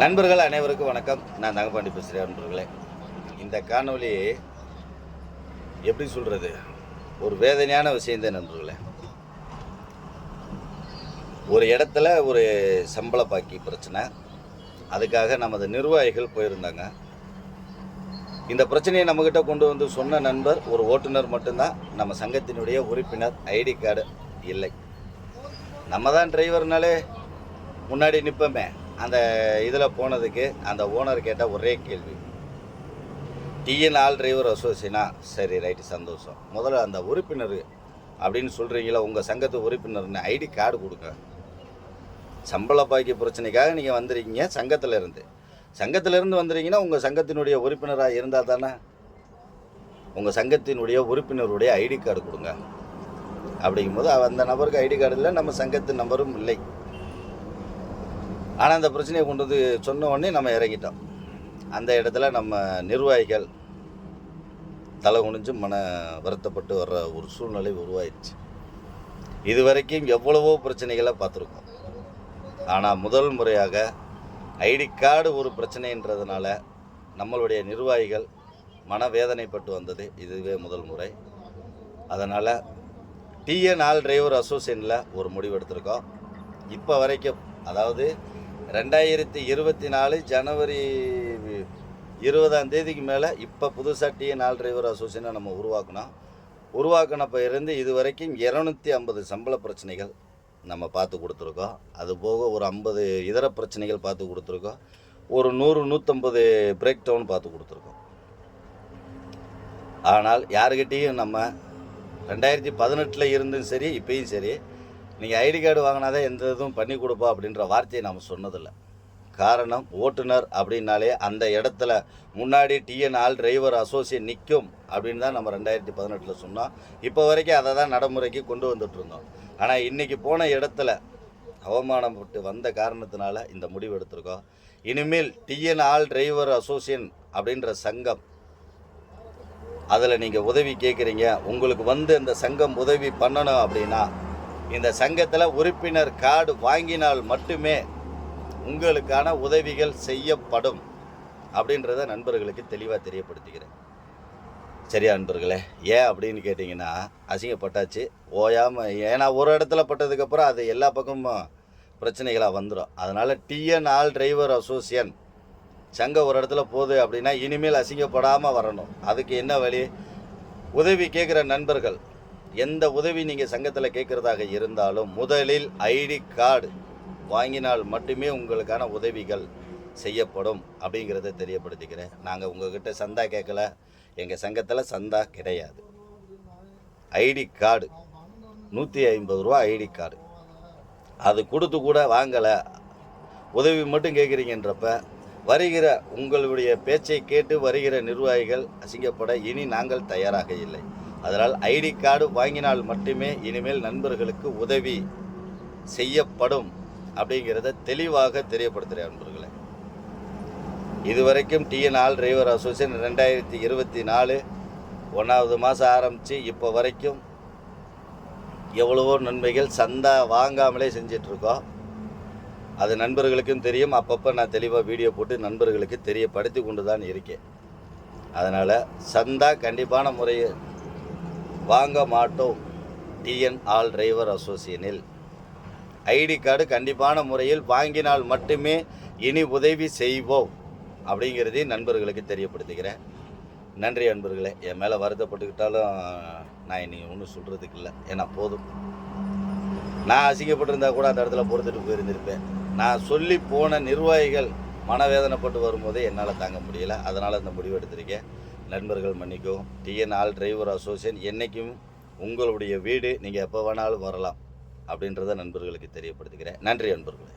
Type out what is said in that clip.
நண்பர்கள் அனைவருக்கும் வணக்கம். நான் தங்கப்பாண்டி பேசுகிறேன் நண்பர்களே. இந்த காணொலி எப்படி சொல்கிறது ஒரு வேதனையான விஷயந்தான் நண்பர்களே. ஒரு இடத்துல ஒரு சம்பள பாக்கி பிரச்சனை. அதுக்காக நமது நிர்வாகிகள் போயிருந்தாங்க. இந்த பிரச்சனையை நம்மக்கிட்ட கொண்டு வந்து சொன்ன நண்பர் ஒரு ஓட்டுநர் மட்டும்தான். நம்ம சங்கத்தினுடைய உறுப்பினர் ஐடி கார்டு இல்லை. நம்ம தான் டிரைவர்னாலே முன்னாடி நிற்போமே அந்த இதில் போனதுக்கு அந்த ஓனர் கேட்ட ஒரே கேள்வி. டிஎன் ஆல் டிரைவர் அசோசியனா சரி ரைட்டு சந்தோஷம். முதல்ல அந்த உறுப்பினர் அப்படின்னு சொல்கிறீங்களா உங்கள் சங்கத்து உறுப்பினர்னு ஐடி கார்டு கொடுங்க. சம்பள பாக்கி பிரச்சனைக்காக நீங்கள் வந்துருக்கீங்க சங்கத்தில் இருந்து. சங்கத்துல இருந்து உங்கள் சங்கத்தினுடைய உறுப்பினராக இருந்தால் தானே? உங்கள் சங்கத்தினுடைய உறுப்பினருடைய ஐடி கார்டு கொடுங்க. அப்படிங்கும்போது அந்த நபருக்கு ஐடி கார்டு இல்லை நம்ம சங்கத்து நம்பரும் இல்லை. ஆனால் அந்த பிரச்சனையை கொண்டு வந்து சொன்ன உடனே நம்ம இறங்கிட்டோம். அந்த இடத்துல நம்ம நிர்வாகிகள் தலை குனிஞ்சு மன வருத்தப்பட்டு வர்ற ஒரு சூழ்நிலை உருவாயிடுச்சு. இது வரைக்கும் எவ்வளவோ பிரச்சனைகளை பார்த்துருக்கோம். ஆனால் முதல் முறையாக ஐடி கார்டு ஒரு பிரச்சனைன்றதுனால நம்மளுடைய நிர்வாகிகள் மனவேதனைப்பட்டு வந்தது இதுவே முதல் முறை. அதனால் டிஎன் ஆல் டிரைவர் அசோசியேஷனில் ஒரு முடிவு எடுத்திருக்கோம். இப்போ வரைக்கும் அதாவது ரெண்டாயிரத்தி இருபத்தி நாலு ஜனவரி இருபதாம் தேதிக்கு மேலே இப்போ புதுசாக டிஎன் டிரைவர் அசோசியேஷனை நம்ம உருவாக்கணும். உருவாக்கினப்போ இருந்து இது வரைக்கும் இரநூத்தி ஐம்பது சம்பள பிரச்சனைகள் நம்ம பார்த்து கொடுத்துருக்கோம். அது போக ஒரு ஐம்பது இதர பிரச்சனைகள் பார்த்து கொடுத்துருக்கோம். ஒரு நூறு நூற்றம்பது பிரேக் டவுன் பார்த்து கொடுத்துருக்கோம். ஆனால் யாருக்கிட்டேயும் நம்ம ரெண்டாயிரத்தி பதினெட்டில் இருந்தும் சரி இப்பயும் சரி நீங்கள் ஐடி கார்டு வாங்கினாதான் எந்த இதுவும் பண்ணி கொடுப்பா அப்படின்ற வார்த்தையை நாம் சொன்னதில்லை. காரணம் ஓட்டுநர் அப்படின்னாலே அந்த இடத்துல முன்னாடி டிஎன் ஆல் டிரைவர் அசோசியேட் நிற்கும் அப்படின்னு தான் நம்ம ரெண்டாயிரத்தி பதினெட்டில் சொன்னோம். இப்போ வரைக்கும் அதை தான் நடைமுறைக்கு கொண்டு வந்துட்டு இருந்தோம். ஆனால் இன்றைக்கி போன இடத்துல அவமானப்பட்டு வந்த காரணத்தினால இந்த முடிவு எடுத்திருக்கோம். இனிமேல் டிஎன் ஆல் டிரைவர் அசோசியேஷன் அப்படின்ற சங்கம் அதில் நீங்கள் உதவி கேட்குறீங்க. உங்களுக்கு வந்து இந்த சங்கம் உதவி பண்ணணும் அப்படின்னா இந்த சங்கத்தில் உறுப்பினர் கார்டு வாங்கினால் மட்டுமே உங்களுக்கான உதவிகள் செய்யப்படும் அப்படின்றத நண்பர்களுக்கு தெளிவாக தெரியப்படுத்திக்கிறேன். சரியா நண்பர்களே ஏன் அப்படின்னு கேட்டிங்கன்னா அசிங்கப்பட்டாச்சு. ஓயாமல் ஏன்னா ஒரு இடத்துல பட்டதுக்கப்புறம் அது எல்லா பக்கமும் பிரச்சனைகளாக வந்துடும் அதனால் டிஎன் ஆல் டிரைவர் அசோசியன் சங்கம் ஒரு இடத்துல போகுது அப்படின்னா இனிமேல் அசிங்கப்படாமல் வரணும். அதுக்கு என்ன வழி? உதவி கேட்குற நண்பர்கள் எந்த உதவி நீங்கள் சங்கத்தில் கேட்குறதாக இருந்தாலும் முதலில் ஐடி கார்டு வாங்கினால் மட்டுமே உங்களுக்கான உதவிகள் செய்யப்படும் அப்படிங்கிறத தெரியப்படுத்திக்கிறேன். நாங்கள் உங்ககிட்ட சந்தா கேட்கல எங்கள் சங்கத்தில் சந்தா கிடையாது. ஐடி கார்டு நூற்றி ஐம்பது ரூபா ஐடி கார்டு. அது கொடுத்து கூட வாங்கலை. உதவி மட்டும் கேட்குறீங்கன்றப்ப வருகிற உங்களுடைய பேச்சை கேட்டு வருகிற நிர்வாகிகள் அசிங்கப்பட இனி நாங்கள் தயாராக இல்லை. அதனால் ஐடி கார்டு வாங்கினால் மட்டுமே இனிமேல் நண்பர்களுக்கு உதவி செய்யப்படும் அப்படிங்கிறத தெளிவாக தெரியப்படுத்துகிறேன் நண்பர்களே இதுவரைக்கும் டிஎன் ஆல் டிரைவர் அசோசியேஷன் ரெண்டாயிரத்தி இருபத்தி நாலு ஒன்றாவது மாதம் ஆரம்பித்து இப்போ வரைக்கும் எவ்வளவோ நன்மைகள் சந்தா வாங்காமலே செஞ்சிட்ருக்கோம். அது நண்பர்களுக்கும் தெரியும். அப்பப்போ நான் தெளிவாக வீடியோ போட்டு நண்பர்களுக்கு தெரியப்படுத்தி கொண்டு தான் இருக்கேன். அதனால் சந்தா கண்டிப்பான முறையை வாங்க மாட்டோம். டிஎன் ஆல் டிரைவர் அசோசியனில் ஐடி கார்டு கண்டிப்பான முறையில் வாங்கினால் மட்டுமே இனி உதவி செய்வோம். அப்படிங்கிறதையும் நண்பர்களுக்கு தெரியப்படுத்துகிறேன். நன்றி நண்பர்களே என் மேலே வருத்தப்பட்டுக்கிட்டாலும் நான் இனி ஒன்றும் சொல்கிறதுக்கு இல்லை. ஏன்னா போதும். நான் அசிங்கப்பட்டிருந்தா கூட அந்த இடத்துல பொறுத்துட்டு போயிருந்திருப்பேன். நான் சொல்லி போன நிர்வாகிகள் மனவேதனைப்பட்டு வரும்போதே என்னால் தாங்க முடியல. அதனால் இந்த முடிவு எடுத்திருக்கேன். நண்பர்கள் மன்னிக்கவும் டிஎன் ஆல் டிரைவர் அசோசியேஷன் என்றைக்கும் உங்களுடைய வீடு நீங்கள் எப்போ வேணாலும் வரலாம் அப்படின்றத நண்பர்களுக்கு தெரியப்படுத்துகிறேன் நன்றி நண்பர்களே.